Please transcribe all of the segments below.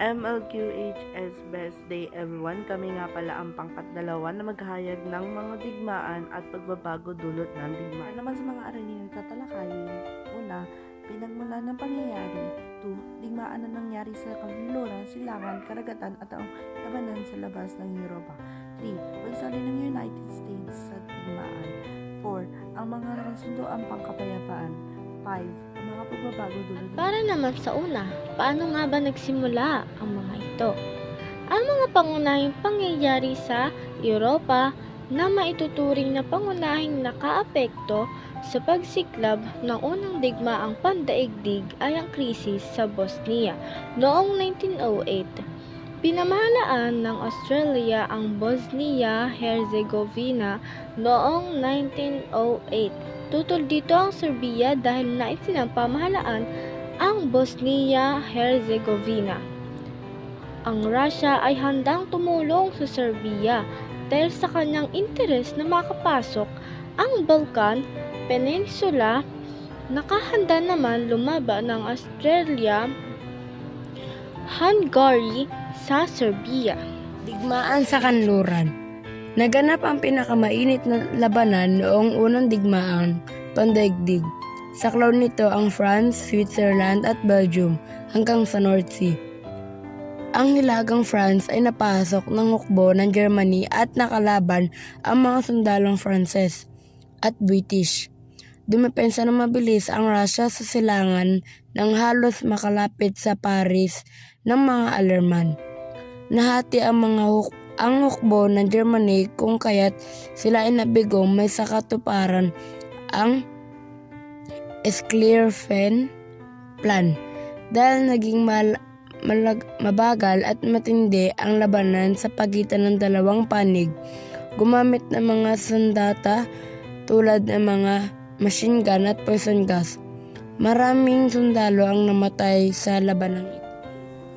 MLQHS Best Day everyone. Kami nga pala ang pangkat dalawa na maghahayag ng mga digmaan at pagbabago dulot ng digmaan. Naman sa mga aralin tatalakayin. Una, pinagmula ng pangyayari. 2. Digmaan na nangyari sa kanluran, silangan, karagatan at ang labanan sa labas ng Europa. 3. Pagsali ng United States sa digmaan. 4. Ang mga kasunduan pangkapayapaan. 5. Pagbabago dulot ng Para naman sa una, paano nga ba nagsimula ang mga ito? Ang mga pangunahing pangyayari sa Europa na maituturing na pangunahing nakaapekto sa pagsiklab ng unang digmaang pandaigdig ay ang krisis sa Bosnia noong 1908. Pinamahalaan ng Australia ang Bosnia-Herzegovina noong 1908. Tutol dito ang Serbia dahil nais silang pamahalaan ang Bosnia-Herzegovina. Ang Russia ay handang tumulong sa Serbia dahil sa kanyang interes na makapasok ang Balkan Peninsula. Nakahanda naman lumaban ng Australia, Hungary sa Serbia. Digmaan sa kanluran. Naganap ang pinakamainit na labanan noong unang digmaan, pandaigdig. Saklaw nito ang France, Switzerland at Belgium hanggang sa North Sea. Ang hilagang France ay napasok ng hukbo ng Germany at nakalaban ang mga sundalong Frances at British. Dumepensa ng mabilis ang Russia sa silangan nang halos makalapit sa Paris ng mga Alerman. Nahati ang mga huk ang hukbo ng Germany kung kaya't sila ay nabigo may sa katuparan ang Schlieffen Plan. Dahil naging mal malag- mabagal at matindi ang labanan sa pagitan ng dalawang panig, gumamit ng mga sandata tulad ng mga machine gun at poison gas. Maraming sundalo ang namatay sa labanang ito.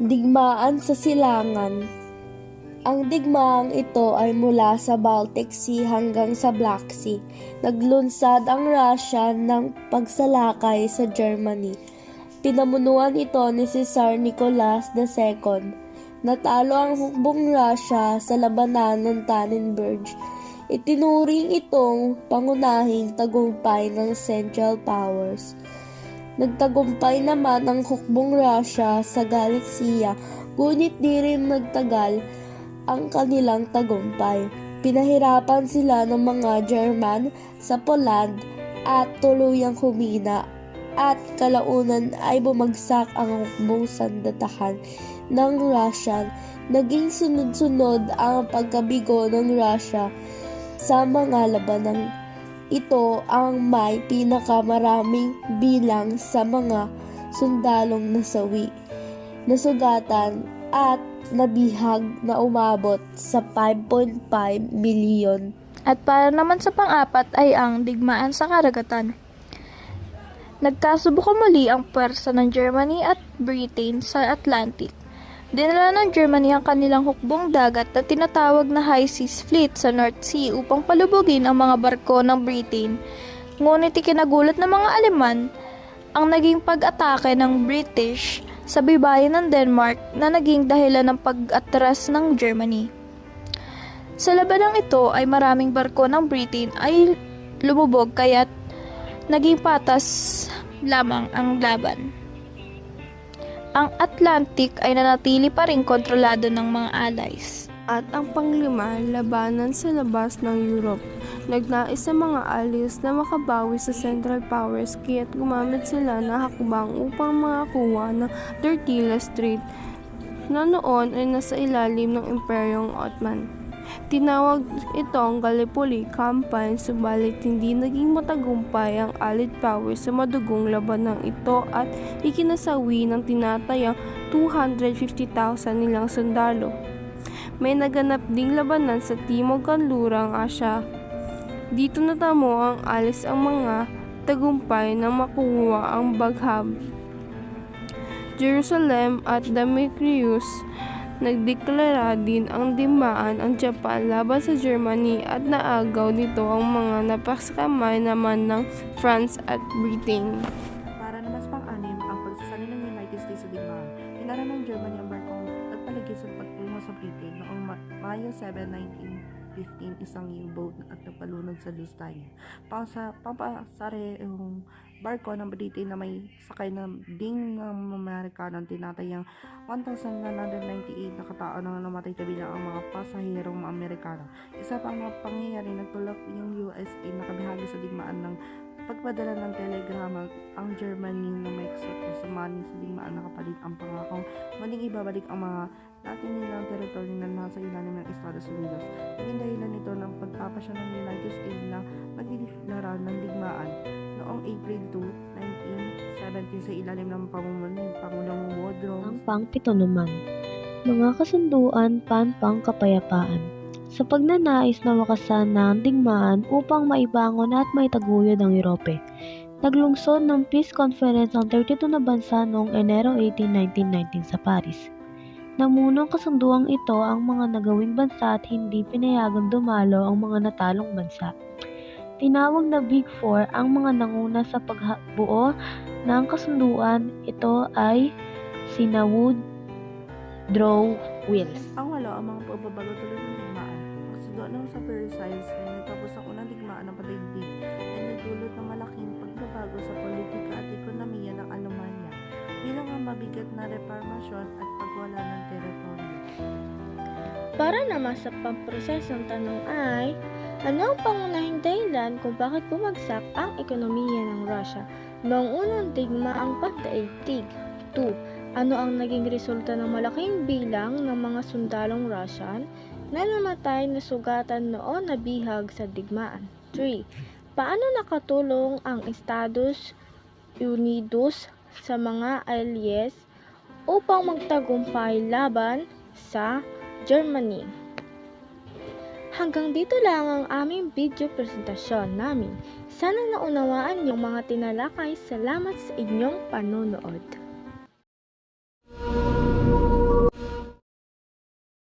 Digmaan sa silangan. Ang digmaang ito ay mula sa Baltic Sea hanggang sa Black Sea. Naglunsad ang Russia ng pagsalakay sa Germany. Pinamunuan ito ni Caesar Nicholas II. Natalo ang hukbong Russia sa labanan ng Tannenberg. Itinuring itong pangunahing tagumpay ng Central Powers. Nagtagumpay naman ang hukbong Russia sa Galicia, ngunit di rin nagtagal ang kanilang tagumpay. Pinahirapan sila ng mga German sa Poland at tuluyang humina at kalaunan ay bumagsak ang hukbong sandatahan ng Russian. Naging sunod-sunod ang pagkabigo ng Russia sa mga labanang ito ang may pinakamaraming bilang sa mga sundalong nasawi, nasugatan at nabihag na umabot sa 5.5 milyon. At para naman sa pang-apat ay ang digmaan sa karagatan. Nagkasubukan muli ang pwersa ng Germany at Britain sa Atlantic. Dinala ng Germany ang kanilang hukbong dagat na tinatawag na High Seas Fleet sa North Sea upang palubugin ang mga barko ng Britain. Ngunit ikinagulat ng mga Aleman ang naging pag-atake ng British sa baybayin ng Denmark na naging dahilan ng pag-atras ng Germany. Sa labanang ito ay maraming barko ng Britain ay lumubog kaya't naging patas lamang ang laban. Ang Atlantic ay nanatili pa rin kontrolado ng mga allies. At ang panglima, labanan sa labas ng Europe. Nagnais sa mga allies na makabawi sa Central Powers kaya't gumamit sila ng hakbang upang makakuha ng Tortilla Strait na noon ay nasa ilalim ng Imperyong Ottoman. Tinawag itong Gallipoli Campaign subalit hindi naging matagumpay ang Allied powers sa madugong labanang ito at ikinasawi ng tinatayang 250,000 nilang sundalo. May naganap ding labanan sa Timog Kanlurang Asya. Dito natamo ang alis ang mga tagumpay na makuha ang Baghab. Jerusalem at Demetrius Nagdeklara din ang dimaan ang Japan laban sa Germany at naagaw nito ang mga napaskamay naman ng France at Britain. Para naman sa pang-anim, ang pagsasali ng United States sa digmaan. Pinara ng Germany ang barkong sa pagtungo sa Britain noong Ma- Mayo 7, 1915 isang U-boat at napalunod sa Lusitania. Pasa, papasare yung barko ng Britain na may sakay na ding ng Amerikanong tinatayang 1,998 na katao na namatay kabilang ang mga pasahirong mga Amerikano. Isa pang mga pangyayari nagtulak yung USA na kabihagi sa digmaan ng pagpadala ng telegrama ang Germany na may kasamanin sa digmaan na kapalit ang pangakong muling ibabalik ang mga natin nilang teritoryo na nasa ilalim ng Estados Unidos. Naging dahilan nito ng pagpapasya ng United States na magdideklara ng digmaan noong April 2, 1917 sa ilalim ng pamumuno ni Pangulong Woodrow Ang pangpito naman, mga kasunduan panpang kapayapaan. Sa pagnanais na wakasan ng digmaan upang maibangon at maitaguyod ang Europe. Naglungsod ng Peace Conference ang 32 na bansa noong Enero 18, 1919 sa Paris. Namunong kasunduang ito ang mga nagawing bansa at hindi pinayagang dumalo ang mga natalong bansa. Tinawag na Big Four ang mga nanguna sa pagbuo ng kasunduan. Ito ay sina Woodrow Wilson. Ang walo ang mga pagbabago tuloy ng. Pagsudo ng sa Versailles ay natapos ang unang digmaan ng padaigdig ay nagdulot ng malaking pagbabago sa politika at ekonomiya ng Alemanya bilang ang mabigat na reformasyon at pagwala ng teritoryo. Para naman sa pamprosesong tanong ay, ano ang pangunahing dahilan kung bakit bumagsak ang ekonomiya ng Russia noong unang digmaang pagdaigdig? 2. Ano ang naging resulta ng malaking bilang ng mga sundalong Russian na namatay na sugatan noon na bihag sa digmaan? 3. Paano nakatulong ang Estados Unidos sa mga allies upang magtagumpay laban sa Germany. Hanggang dito lang ang aming video presentasyon namin. Sana naunawaan yung mga tinalakay. Salamat sa inyong panonood.